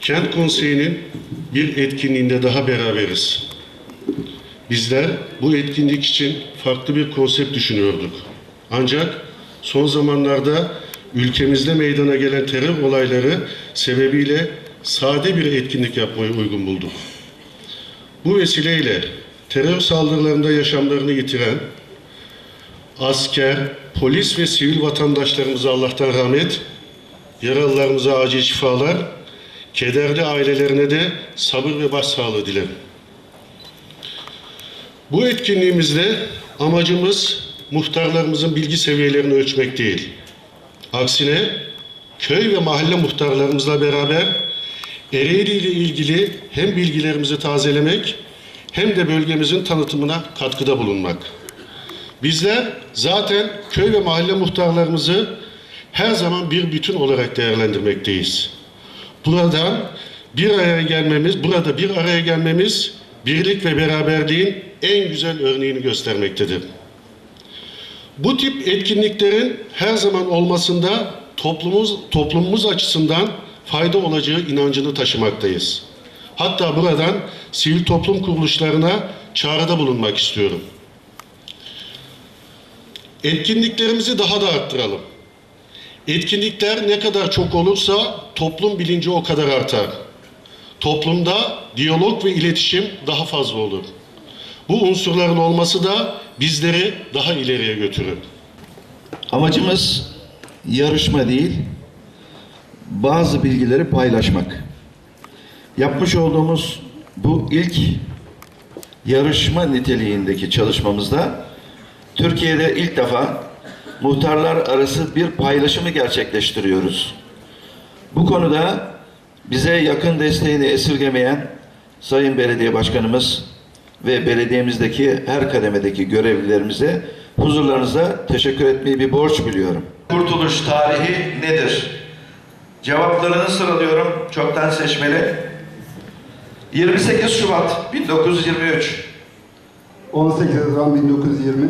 Kent Konseyi'nin bir etkinliğinde daha beraberiz. Bizler bu etkinlik için farklı bir konsept düşünüyorduk. Ancak son zamanlarda ülkemizde meydana gelen terör olayları sebebiyle sade bir etkinlik yapmayı uygun bulduk. Bu vesileyle terör saldırılarında yaşamlarını yitiren asker, polis ve sivil vatandaşlarımıza Allah'tan rahmet, yaralılarımıza acil şifalar, kederli ailelerine de sabır ve başsağlığı dilerim. Bu etkinliğimizde amacımız muhtarlarımızın bilgi seviyelerini ölçmek değil. Aksine köy ve mahalle muhtarlarımızla beraber Ereğli ile ilgili hem bilgilerimizi tazelemek hem de bölgemizin tanıtımına katkıda bulunmak. Bizler zaten köy ve mahalle muhtarlarımızı her zaman bir bütün olarak değerlendirmekteyiz. Buradan bir araya gelmemiz, burada bir araya gelmemiz birlik ve beraberliğin en güzel örneğini göstermektedir. Bu tip etkinliklerin her zaman olmasında toplumumuz, toplumumuz açısından fayda olacağı inancını taşımaktayız. Hatta buradan sivil toplum kuruluşlarına çağrıda bulunmak istiyorum. Etkinliklerimizi daha da arttıralım. Etkinlikler ne kadar çok olursa toplum bilinci o kadar artar. Toplumda diyalog ve iletişim daha fazla olur. Bu unsurların olması da bizleri daha ileriye götürür. Amacımız yarışma değil, bazı bilgileri paylaşmak. Yapmış olduğumuz bu ilk yarışma niteliğindeki çalışmamızda Türkiye'de ilk defa muhtarlar arası bir paylaşımı gerçekleştiriyoruz. Bu konuda bize yakın desteğini esirgemeyen Sayın Belediye Başkanımız ve belediyemizdeki her kademedeki görevlilerimize huzurlarınıza teşekkür etmeyi bir borç biliyorum. Kurtuluş tarihi nedir? Cevaplarını sıralıyorum çoktan seçmeli. 28 Şubat 1923 18 Haziran 1920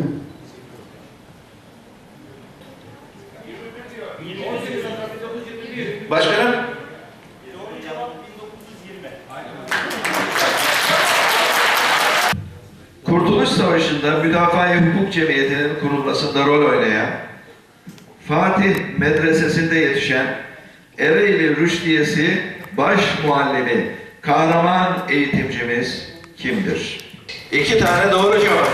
Başkanım? Kurtuluş Savaşı'nda Müdafaa-i Hukuk Cemiyeti'nin kurulmasında rol oynayan, Fatih Medresesi'nde yetişen Ereğli Rüşdiyesi baş muallimi, kahraman eğitimcimiz kimdir? İki tane doğru cevap.